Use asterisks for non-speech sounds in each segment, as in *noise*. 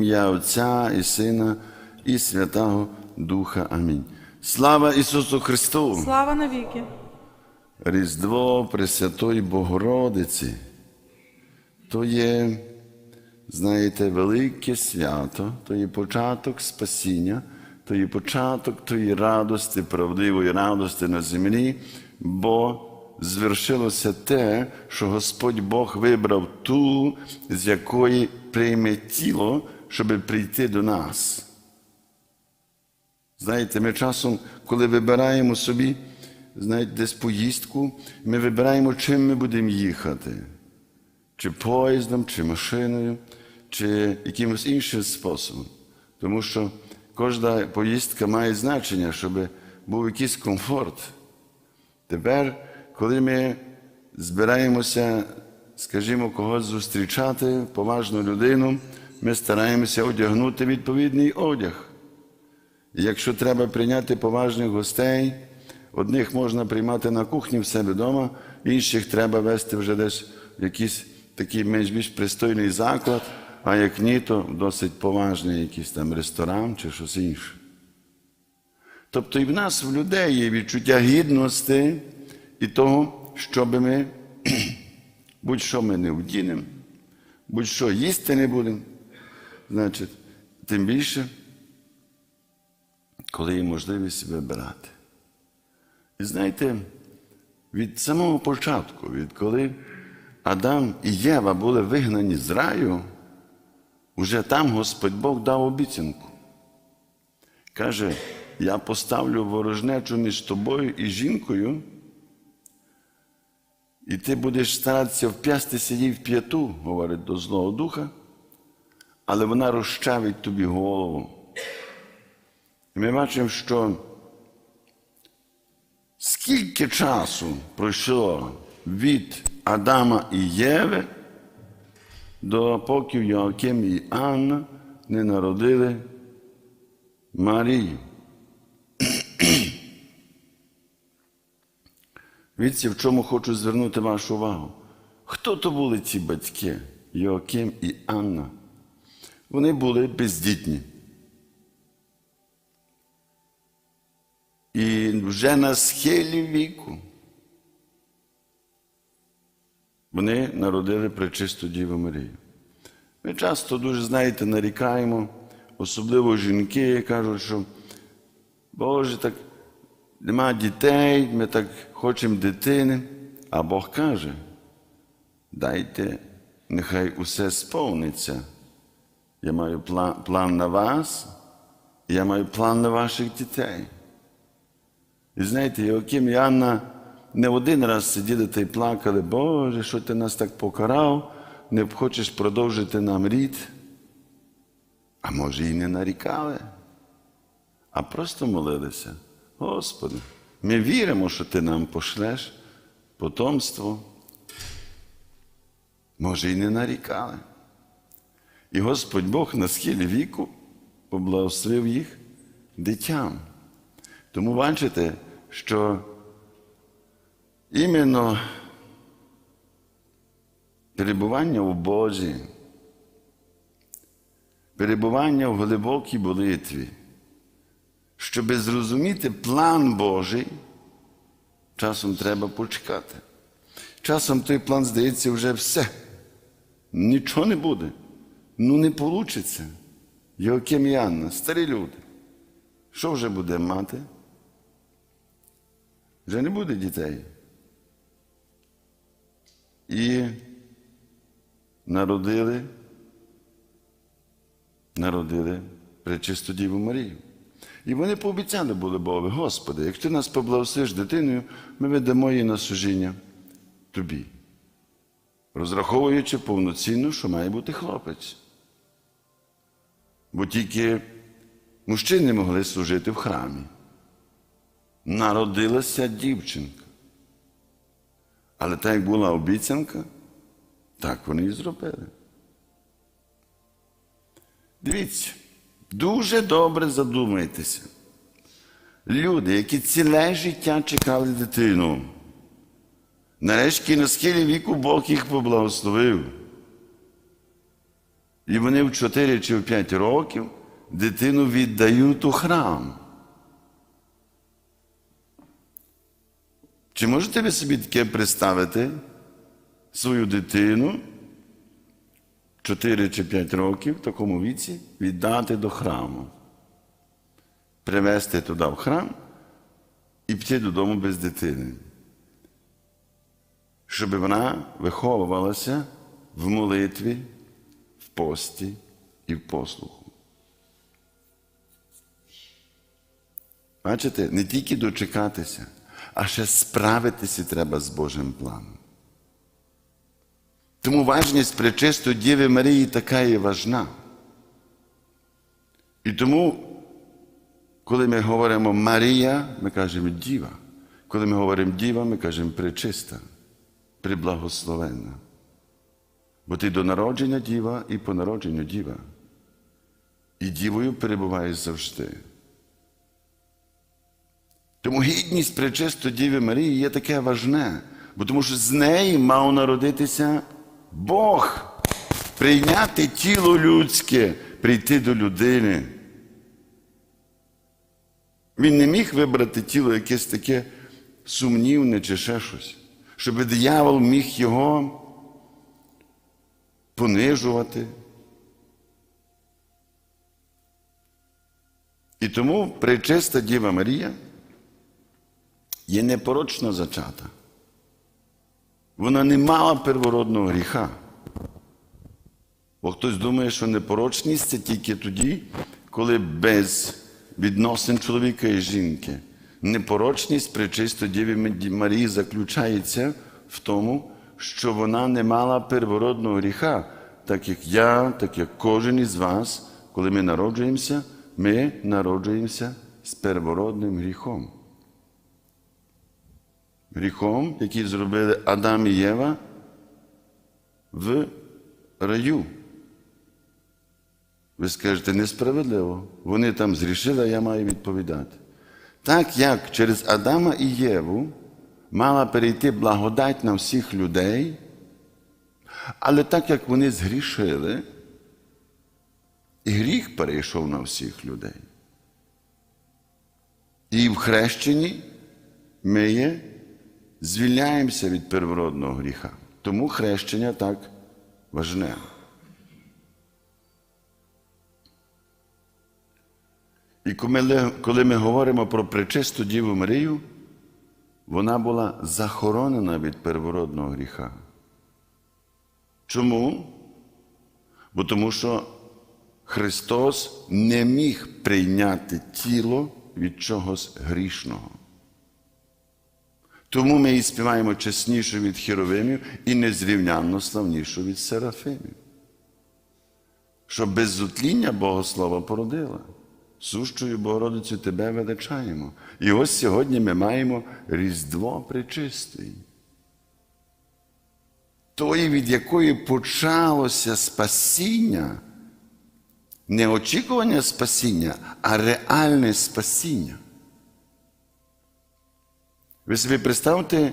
ім'я Отця і Сина, і Святого Духа. Амінь. Слава Ісусу Христу! Слава навіки! Різдво Пресвятої Богородиці. То є, знаєте, велике свято, то є початок спасіння, то є початок тої радості, правдивої радості на землі, бо звершилося те, що Господь Бог вибрав ту, з якої прийме тіло, щоб прийти до нас. Знаєте, ми часом, коли вибираємо собі, знаєте, десь поїздку, ми вибираємо, чим ми будемо їхати. Чи поїздом, чи машиною, чи якимось іншим способом. Тому що кожна поїздка має значення, щоб був якийсь комфорт. Тепер, коли ми збираємося, скажімо, когось зустрічати, поважну людину, ми стараємося одягнути відповідний одяг. Якщо треба прийняти поважних гостей, одних можна приймати на кухні в себе вдома, інших треба вести вже десь в якийсь такий менш більш пристойний заклад, а як ні, то досить поважний якийсь там ресторан чи щось інше. Тобто і в нас, в людей, є відчуття гідності і того, щоб ми *clears throat* будь-що ми не вдінемо, будь-що їсти не будемо, значить, тим більше коли є можливість вибирати. І знаєте, від самого початку, від коли Адам і Єва були вигнані з раю, уже там Господь Бог дав обіцянку. Каже, я поставлю ворожнечу між тобою і жінкою, і ти будеш старатися вп'ястися їй в п'яту, говорить до Злого Духа, але вона розчавить тобі голову. І ми бачимо, що скільки часу пройшло від Адама і Єви, до поки Йоаким і Анна не народили Марію. *clears throat* Віці, в чому хочу звернути вашу увагу. Хто то були ці батьки, Йоаким і Анна? Вони були бездітні. І вже на схилі віку вони народили пречисту Діву Марію. Ми часто дуже, знаєте, нарікаємо, особливо жінки кажуть, що Боже, так нема дітей, ми так хочемо дитини. А Бог каже, дайте, нехай усе сповниться. Я маю план, план на вас, і я маю план на ваших дітей. І знаєте, Йоаким і Анна не один раз сиділи та й плакали, Боже, що ти нас так покарав, не хочеш продовжити нам рід. А може, і не нарікали, а просто молилися. Господи, ми віримо, що Ти нам пошлеш потомство. Може, і не нарікали. І Господь Бог на схилі віку поблагословив їх дитям. Тому бачите, що іменно перебування у Бозі, перебування в глибокій молитві, щоб зрозуміти план Божий, часом треба почекати. Часом той план здається вже все. Нічого не буде. Ну не вийде. Йоаким і Анна, старі люди. Що вже буде мати? Вже не буде дітей. І народили, народили пречисту Діву Марію. І вони пообіцяли були Богові, Господи, якщо ти нас поблагословиш дитиною, ми ведемо її на служіння тобі, розраховуючи повноцінно, що має бути хлопець. Бо тільки мужчини могли служити в храмі. Народилася дівчинка. Але так як була обіцянка, так вони і зробили. Дивіться, дуже добре задумайтеся. Люди, які ціле життя чекали дитину, нарешті на схилі віку Бог їх поблагословив. І вони в 4 чи в 5 років дитину віддають у храм. Чи можете ви собі таке представити? Свою дитину 4 чи 5 років в такому віці віддати до храму, привезти туди в храм і піти додому без дитини, щоб вона виховувалася в молитві, пості і в послуху. Бачите, не тільки дочекатися, а ще справитися треба з Божим планом. Тому важність пречистої Діви Марії така і важна. І тому, коли ми говоримо Марія, ми кажемо Діва. Коли ми говоримо Діва, ми кажемо пречиста, приблагословенна. Бо ти до народження діва і по народженню діва. І дівою перебуваєш завжди. Тому гідність пречисто Діви Марії є таке важне, бо тому що з неї мав народитися Бог, прийняти тіло людське, прийти до людини. Він не міг вибрати тіло якесь таке сумнівне чи ще щось, щоб диявол міг його понижувати. І тому пречиста Діва Марія є непорочно зачата. Вона не мала первородного гріха. Бо хтось думає, що непорочність це тільки тоді, коли без відносин чоловіка і жінки. Непорочність пречисто Діві Марії заключається в тому, що вона не мала первородного гріха, так як я, так як кожен із вас, коли ми народжуємося, ми народжуємося з первородним гріхом. Гріхом, який зробили Адам і Єва в раю. Ви скажете, несправедливо. Вони там зрішили, а я маю відповідати. Так як через Адама і Єву мала перейти благодать на всіх людей, але так як вони згрішили, і гріх перейшов на всіх людей. І в хрещенні ми є, звільняємося від первородного гріха. Тому хрещення так важне. І коли ми говоримо про пречисту Діву Марію, вона була захоронена від первородного гріха. Чому? Бо тому що Христос не міг прийняти тіло від чогось грішного. Тому ми і співаємо чеснішу від хіровимів і незрівнянно славнішу від серафимів. Що беззутління Богослова породила. Сущою Богородицю тебе величаємо. І ось сьогодні ми маємо Різдво Пречистий. Тої, від якої почалося спасіння, не очікування спасіння, а реальне спасіння. Ви собі представте,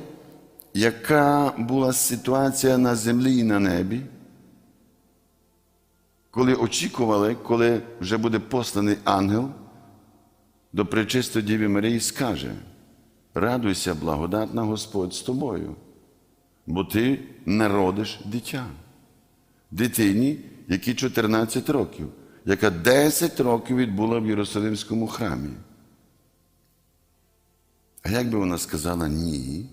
яка була ситуація на землі і на небі, коли очікували, коли вже буде посланий ангел до пречистої Діві Марії скаже: Радуйся, благодатна Господь з тобою, бо ти народиш дитя, дитині, якій 14 років, яка 10 років відбула в Єрусалимському храмі. А як би вона сказала ні?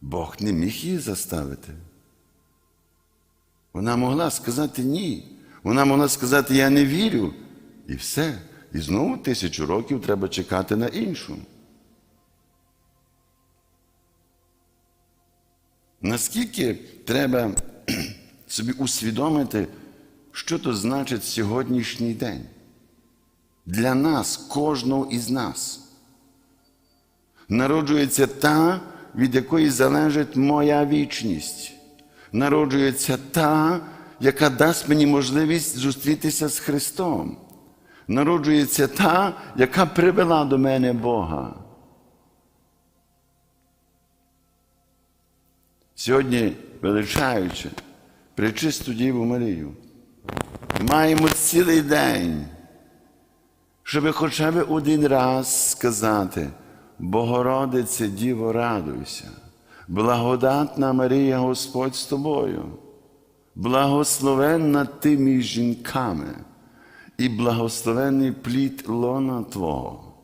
Бог не міг її заставити. Вона могла сказати ні. Вона могла сказати, я не вірю. І все. І знову тисячу років треба чекати на іншу. Наскільки треба *clears throat* собі усвідомити, що то значить сьогоднішній день? Для нас, кожного із нас. Народжується та, від якої залежить моя вічність. Народжується та, яка дасть мені можливість зустрітися з Христом. Народжується та, яка привела до мене Бога. Сьогодні, величаючи пречисту Діву Марію. Маємо цілий день, щоб хоча б один раз сказати: Богородице, Діво, радуйся, благодатна Марія Господь з тобою, благословенна ти між жінками, і благословенний плід лона Твого,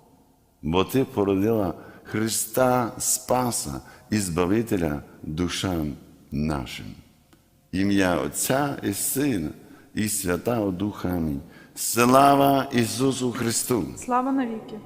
бо Ти породила Христа Спаса і Збавителя душам нашим. Ім'я Отця і Сина, і Святого Духа. Амінь. Слава Ісусу Христу! Слава навіки!